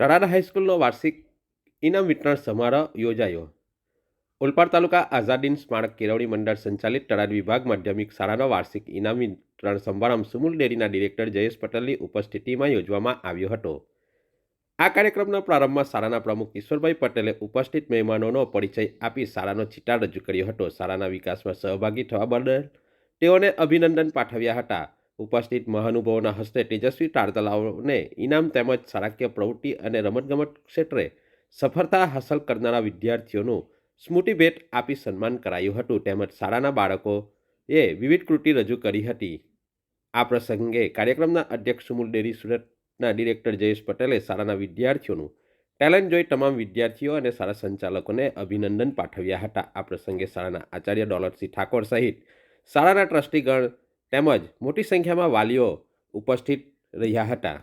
તળાજા હાઈસ્કૂલનો વાર્ષિક ઇનામ વિતરણ સમારોહ યોજાયો. ઓલપાડ તાલુકા આઝાદીન સ્મારક કેળવણી મંડળ સંચાલિત તળાજ વિભાગ માધ્યમિક શાળાનો વાર્ષિક ઇનામ વિતરણ સમારંભ સુમુલ ડેરીના ડિરેક્ટર જયેશ પટેલની ઉપસ્થિતિમાં યોજવામાં આવ્યો હતો. આ કાર્યક્રમના પ્રારંભમાં શાળાના પ્રમુખ ઈશ્વરભાઈ પટેલે ઉપસ્થિત મહેમાનોનો પરિચય આપી શાળાનો ચિતાર રજૂ કર્યો હતો. શાળાના વિકાસમાં સહભાગી થવા બદલ તેઓને અભિનંદન પાઠવ્યા હતા. ઉપસ્થિત મહાનુભાવોના હસ્તે તેજસ્વી તારતલાઓને ઇનામ તેમજ શાળાકીય પ્રવૃત્તિ અને રમતગમત ક્ષેત્રે સફળતા હાંસલ કરનારા વિદ્યાર્થીઓનું સ્મૃતિ ભેટ આપી સન્માન કરાયું હતું. તેમજ શાળાના બાળકોએ વિવિધ કૃતિ રજૂ કરી હતી. આ પ્રસંગે કાર્યક્રમના અધ્યક્ષ સુમુલ ડેરી સુરતના ડિરેક્ટર જયેશ પટેલે શાળાના વિદ્યાર્થીઓનું ટેલેન્ટ જોઈ તમામ વિદ્યાર્થીઓ અને શાળા સંચાલકોને અભિનંદન પાઠવ્યા હતા. આ પ્રસંગે શાળાના આચાર્ય દોલતસિંહ ઠાકોર સહિત શાળાના ટ્રસ્ટીગણ તેમજ મોટી સંખ્યામાં વાલીઓ ઉપસ્થિત રહ્યા હતા.